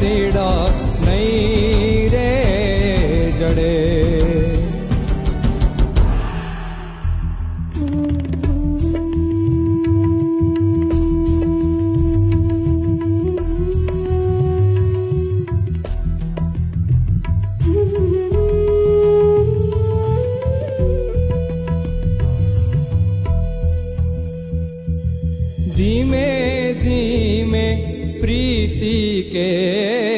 તીડક નહીં રે જડે ધીમે নীতিকে